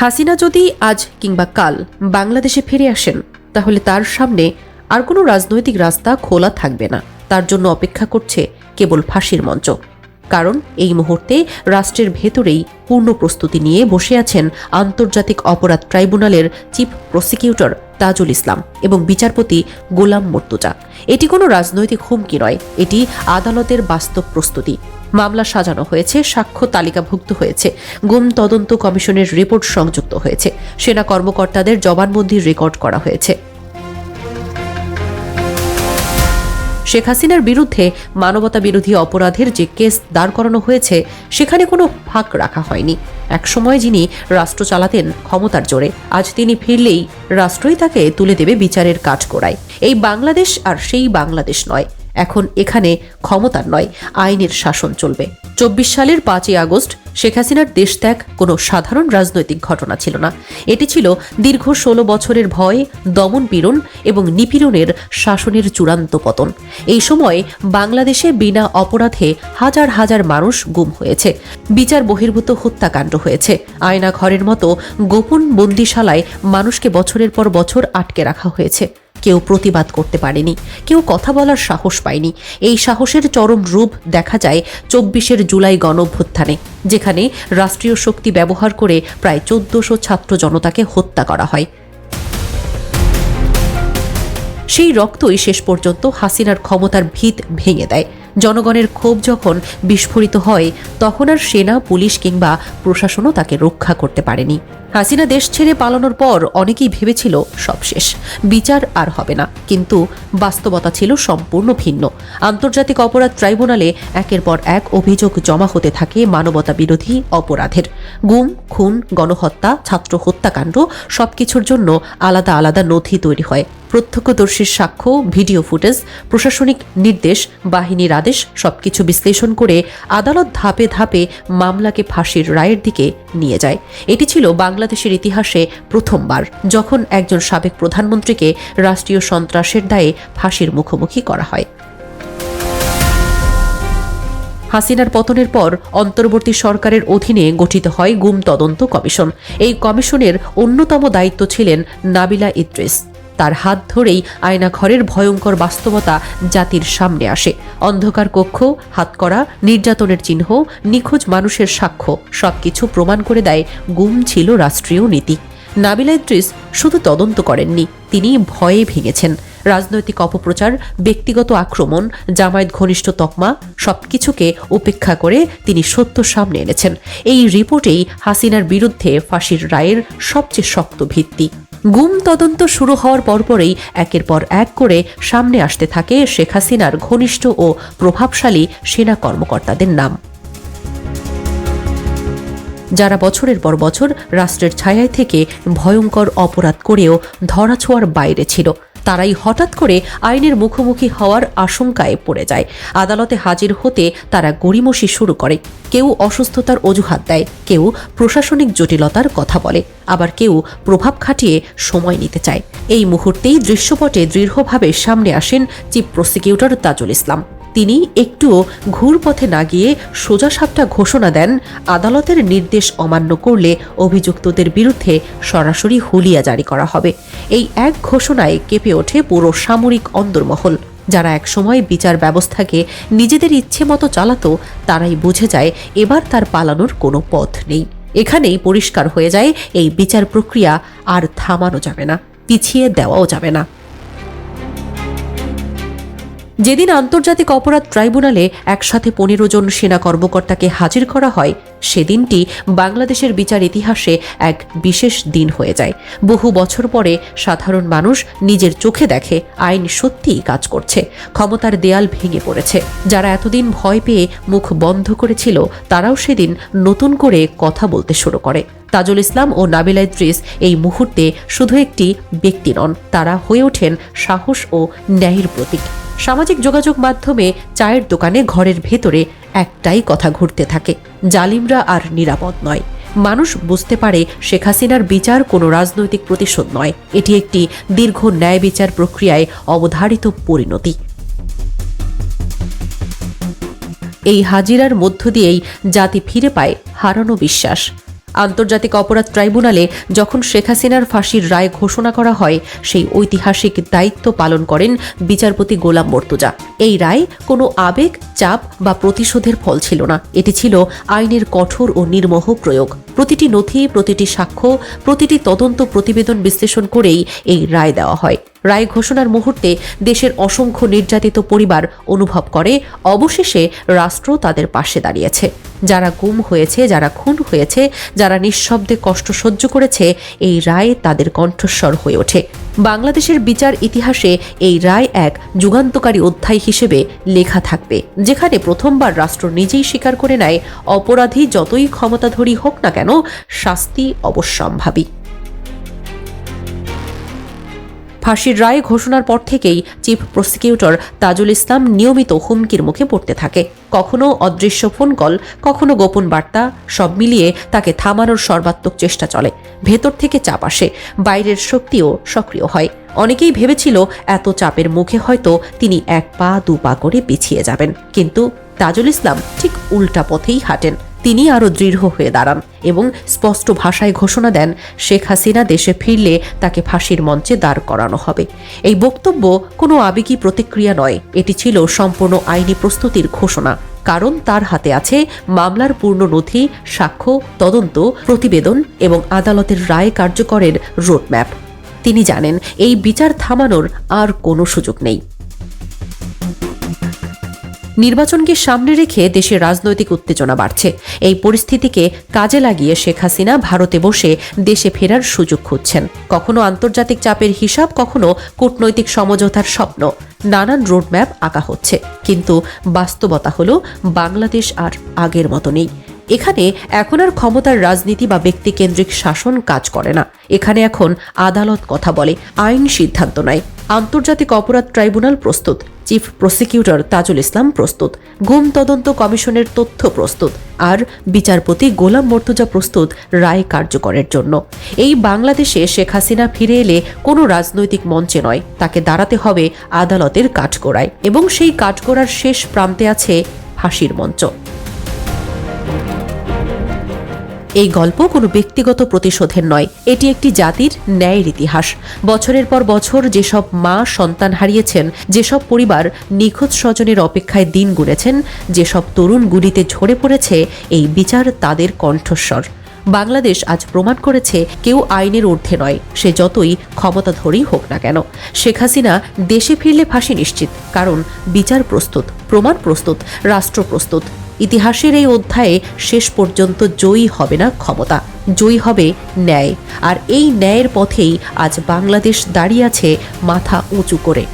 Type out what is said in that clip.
হাসিনা যদি আজ কিংবা কাল বাংলাদেশে ফিরে আসেন, তাহলে তার সামনে আর কোনো রাজনৈতিক রাস্তা খোলা থাকবে না। তার জন্য অপেক্ষা করছে কেবল ফাঁসির মঞ্চ। কারণ এই মুহূর্তে রাষ্ট্রের ভেতরেই পূর্ণ প্রস্তুতি নিয়ে বসে আছেন আন্তর্জাতিক অপরাধ ট্রাইব্যুনালের চিফ প্রসিকিউটর তাজুল ইসলাম এবং বিচারপতি গোলাম মর্তুজা। এটি কোনো রাজনৈতিক হুমকি নয়, এটি আদালতের বাস্তব প্রস্তুতি। মামলা সাজানো হয়েছে, সাক্ষ্য তালিকাভুক্ত হয়েছে, গুম তদন্ত কমিশনের রিপোর্ট সংযুক্ত হয়েছে, সেনা কর্মকর্তাদের জবানবন্দির রেকর্ড করা হয়েছে। শেখ হাসিনার বিরুদ্ধে মানবতা বিরোধী অপরাধের যে কেস দাঁড় করানো হয়েছে, সেখানে কোনো ফাঁক রাখা হয়নি। একসময় যিনি রাষ্ট্র চালাতেন ক্ষমতার জোরে, আজ তিনি ফিরলেই রাষ্ট্রই তাকে তুলে দেবে বিচারের কাঠগোড়ায়। এই বাংলাদেশ আর সেই বাংলাদেশ নয়। এখন এখানে ক্ষমতার নয়, আইনের শাসন চলবে। চব্বিশ সালের পাঁচই আগস্ট শেখ হাসিনার দেশত্যাগ কোনো সাধারণ রাজনৈতিক ঘটনা ছিল না। এটি ছিল দীর্ঘ ষোলো বছরের ভয়, দমন পীড়ন এবং নিপীড়নের শাসনের চূড়ান্ত পতন। এই সময় বাংলাদেশে বিনা অপরাধে হাজার হাজার মানুষ গুম হয়েছে। বিচার বহির্ভূত হত্যাকাণ্ড হয়েছে। আয়না ঘরের মতো গোপন বন্দিশালায় মানুষকে বছরের পর বছর আটকে রাখা হয়েছে। কেউ প্রতিবাদ করতে পারেনি। কেউ কথা বলার সাহস পায়নি। এই সাহসের চরম রূপ দেখা যায় চব্বিশের জুলাই গণঅভ্যুত্থানে, যেখানে রাষ্ট্রীয় শক্তি ব্যবহার করে প্রায় চোদ্দশো ছাত্র জনতাকে হত্যা করা হয়। সেই রক্তই শেষ পর্যন্ত হাসিনার ক্ষমতার ভিত ভেঙে দেয়। জনগণের ক্ষোভ যখন বিস্ফোরিত হয়, তখন আর সেনা, পুলিশ কিংবা প্রশাসনও তাকে রক্ষা করতে পারেনি। হাসিনা দেশ ছেড়ে পালানোর পর অনেকেই ভেবেছিল সব শেষ। বিচার আর হবে না। কিন্তু বাস্তবতা ছিল সম্পূর্ণ ভিন্ন। আন্তর্জাতিক অপরাধ ট্রাইব্যুনালে একের পর এক অভিযোগ জমা হতে থাকে মানবতা বিরোধী অপরাধের। গুম, খুন, গণহত্যা, ছাত্র হত্যাকাণ্ড সবকিছুর জন্য আলাদা আলাদা নথি তৈরি হয়। প্রত্যক্ষদর্শীর সাক্ষ্য, ভিডিও ফুটেজ, প্রশাসনিক নির্দেশ, বাহিনীর আদেশ সবকিছু বিশ্লেষণ করে আদালত ধাপে ধাপে মামলাকে ফাঁসির রায়ের দিকে নিয়ে যায়। এটি ছিল বাংলাদেশের ইতিহাসে প্রথমবার, যখন একজন সাবেক প্রধানমন্ত্রীকে রাষ্ট্রীয় সন্ত্রাসের দায়ে ফাঁসির মুখোমুখি করা হয়। হাসিনার পতনের পর অন্তর্বর্তী সরকারের অধীনে গঠিত হয় গুম তদন্ত কমিশন। এই কমিশনের অন্যতম দায়িত্ব ছিলেন নাবিলা ইদ্রিস। তার হাত ধরেই আয়না ঘরের ভয়ঙ্কর বাস্তবতা জাতির সামনে আসে। অন্ধকার কক্ষ, হাতকড়া, নির্যাতনের চিহ্ন, নিখোঁজ মানুষের সাক্ষ্য, সবকিছু প্রমাণ করে দেয় গুম ছিল রাষ্ট্রীয় নীতি। নাবিলা ইদ্রিস শুধু তদন্ত করেননি, তিনি ভয়ে ভেঙেছেন। রাজনৈতিক অপপ্রচার, ব্যক্তিগত আক্রমণ, জামায়াত ঘনিষ্ঠ তকমা, সবকিছুকে উপেক্ষা করে তিনি সত্য সামনে এনেছেন। এই রিপোর্টেই হাসিনার বিরুদ্ধে ফাঁসির রায়ের সবচেয়ে শক্ত ভিত্তি। গুম তদন্ত শুরু হওয়ার পরপরেই একের পর এক করে সামনে আসতে থাকে শেখ হাসিনার ঘনিষ্ঠ ও প্রভাবশালী সেনা কর্মকর্তাদের নাম। যারা বছরের পর বছর রাষ্ট্রের ছায়ায় থেকে ভয়ঙ্কর অপরাধ করেও ধরাছোঁয়ার বাইরে ছিল। তারাই হঠাৎ করে আইনের মুখোমুখি হওয়ার আশঙ্কায় পড়ে যায়। আদালতে হাজির হতে তারা গড়িমসি শুরু করে। কেউ অসুস্থতার অজুহাত দেয়, কেউ প্রশাসনিক জটিলতার কথা বলে। আবার কেউ প্রভাব খাটিয়ে সময় নিতে চায়। এই মুহূর্তেই দৃশ্যপটে দৃঢ়ভাবে সামনে আসেন চিফ প্রসিকিউটর তাজুল ইসলাম। তিনি একটুও ঘুরপথে না গিয়ে সোজা সাপটা ঘোষণা দেন, আদালতের নির্দেশ অমান্য করলে অভিযুক্তদের বিরুদ্ধে সরাসরি হুলিয়া জারি করা হবে। এই এক ঘোষণায় কেঁপে ওঠে পুরো সামরিক অন্দরমহল। যারা একসময় বিচার ব্যবস্থাকে নিজেদের ইচ্ছে মতো চালাতো, তারাই বুঝে যায় এবার তার পালানোর কোনো পথ নেই। এখানেই পরিষ্কার হয়ে যায়, এই বিচার প্রক্রিয়া আর থামানো যাবে না, পিছিয়ে দেওয়াও যাবে না। যেদিন আন্তর্জাতিক অপরাধ ট্রাইব্যুনালে একসাথে পনেরো জন সেনা কর্মকর্তাকে হাজির করা হয়, সেদিনটি বাংলাদেশের বিচার ইতিহাসে এক বিশেষ দিন হয়ে যায়। বহু বছর পরে সাধারণ মানুষ নিজের চোখে দেখে আইন সত্যিই কাজ করছে, ক্ষমতার দেয়াল ভেঙে পড়েছে। যারা এতদিন ভয় পেয়ে মুখ বন্ধ করেছিল, তারাও সেদিন নতুন করে কথা বলতে শুরু করে। তাজুল ইসলাম ও নাবিলা ইদ্রিস এই মুহূর্তে শুধু একটি ব্যক্তি নন, তারা হয়ে ওঠেন সাহস ও ন্যায়ের প্রতীক। সামাজিক যোগাযোগ মাধ্যমে চায়ের দোকানে ঘরের ভেতরে একটাই কথা ঘুরতে থাকে, জালিমরা আর নিরাপদ নয়। মানুষ বুঝতে পারে শেখ হাসিনার বিচার কোনো রাজনৈতিক প্রতিশোধ নয়, এটি একটি দীর্ঘ ন্যায় বিচার প্রক্রিয়ায় অবধারিত পরিণতি। এই হাজিরার মধ্য দিয়েই জাতি ফিরে পায় হারানো বিশ্বাস। আন্তর্জাতিক অপরাধ ট্রাইব্যুনালে যখন শেখ হাসিনার ফাঁসির রায় ঘোষণা করা হয়, সেই ঐতিহাসিক দায়িত্ব পালন করেন বিচারপতি গোলাম মর্তুজা। এই রায় কোনো আবেগ, চাপ বা প্রতিশোধের ফল ছিল না। এটি ছিল আইনের কঠোর ও নির্মোহ প্রয়োগ। প্রতিটি নথি, প্রতিটি সাক্ষ্য, প্রতিটি তদন্ত প্রতিবেদন বিশ্লেষণ করেই এই রায় দেওয়া হয়। রায় ঘোষণার মুহূর্তে দেশের অসংখ্য নির্যাতিত পরিবার অনুভব করে। অবশেষে রাষ্ট্র তাদের পাশে দাঁড়িয়েছে। যারা গুম হয়েছে, যারা খুন হয়েছে, যারা নিঃশব্দে কষ্ট সহ্য করেছে, এই রায় তাদের কণ্ঠস্বর হয়ে ওঠে। বাংলাদেশের বিচার ইতিহাসে এই রায় এক যুগান্তকারী অধ্যায় হিসেবে লেখা থাকবে, যেখানে প্রথমবার রাষ্ট্র নিজেই স্বীকার করে নেয়, অপরাধী যতই ক্ষমতাধরী হোক না কেন, শাস্তি অবশ্যম্ভাবী। ফাঁসির রায় ঘোষণার পর থেকেই চিফ প্রসিকিউটর তাজুল ইসলাম নিয়মিত হুমকির মুখে পড়তে থাকে। কখনো অদৃশ্য ফোন কল, কখনো গোপন বার্তা, সব মিলিয়ে তাকে থামানোর সর্বাত্মক চেষ্টা চলে। ভেতর থেকে চাপ আসে, বাইরের শক্তিও সক্রিয় হয়। অনেকেই ভেবেছিল এত চাপের মুখে হয়তো তিনি এক পা, দু পা করে পিছিয়ে যাবেন। কিন্তু তাজুল ইসলাম ঠিক উল্টা পথেই হাঁটেন। তিনি আরও দৃঢ় হয়ে দাঁড়ান এবং স্পষ্ট ভাষায় ঘোষণা দেন, শেখ হাসিনা দেশে ফিরলে তাকে ফাঁসির মঞ্চে দাঁড় করানো হবে। এই বক্তব্য কোনো আবেগী প্রতিক্রিয়া নয়, এটি ছিল সম্পূর্ণ আইনি প্রস্তুতির ঘোষণা। কারণ তার হাতে আছে মামলার পূর্ণ নথি সাক্ষ্য, তদন্ত, প্রতিবেদন এবং আদালতের রায় কার্যকরের রোডম্যাপ। তিনি জানেন, এই বিচার থামানোর আর কোনো সুযোগ নেই। নির্বাচনকে সামনে রেখে দেশে রাজনৈতিক উত্তেজনা বাড়ছে। এই পরিস্থিতিকে কাজে লাগিয়ে শেখ হাসিনা ভারতে বসে দেশে ফেরার সুযোগ খুঁজছেন। কখনো আন্তর্জাতিক চাপের হিসাব, কখনো কূটনৈতিক সমঝোতার স্বপ্ন। নানান রোডম্যাপ আঁকা হচ্ছে। কিন্তু বাস্তবতা হলো, বাংলাদেশ আর আগের মতো নেই। এখানে এখন আর ক্ষমতার রাজনীতি বা ব্যক্তিকেন্দ্রিক শাসন কাজ করে না। এখানে এখন আদালত কথা বলে, আইন সিদ্ধান্ত নেয়। আন্তর্জাতিক অপরাধ ট্রাইব্যুনাল প্রস্তুত। চিফ প্রসিকিউটর তাজুল ইসলাম প্রস্তুত। গুম তদন্ত কমিশনের তথ্য প্রস্তুত। আর বিচারপতি গোলাম মর্তুজা প্রস্তুত রায় কার্যকরের জন্য। এই বাংলাদেশে শেখ হাসিনা ফিরে এলে কোনো রাজনৈতিক মঞ্চে নয়। তাকে দাঁড়াতে হবে আদালতের কাঠগোড়ায়। এবং সেই কাঠগোড়ার শেষ প্রান্তে আছে ফাঁসির মঞ্চ। এই গল্প কোনো ব্যক্তিগত প্রতিশোধের নয়। এটি একটি জাতির ন্যায়ের ইতিহাস। বছরের পর বছর যেসব মা সন্তান হারিয়েছেন, যেসব পরিবার নিখোঁজ স্বজনের অপেক্ষায় দিন গুনেছেন, যেসব তরুণ গুলিতে ঝরে পড়েছে, এই বিচার তাদের কণ্ঠস্বর। বাংলাদেশ আজ প্রমাণ করেছে কেউ আইনের ঊর্ধ্বে নয়, সে যতই ক্ষমতাধরই হোক না কেন। শেখ হাসিনা দেশে ফিরলে ফাঁসি নিশ্চিত, কারণ বিচার প্রস্তুত, প্রমাণ প্রস্তুত, রাষ্ট্র প্রস্তুত। ইতিহাসের এই অধ্যায়ে শেষ পর্যন্ত জয়ী হবে না ক্ষমতা, জয়ী হবে ন্যায়। আর এই ন্যায়ের পথেই আজ বাংলাদেশ দাঁড়িয়ে আছে মাথা উঁচু করে।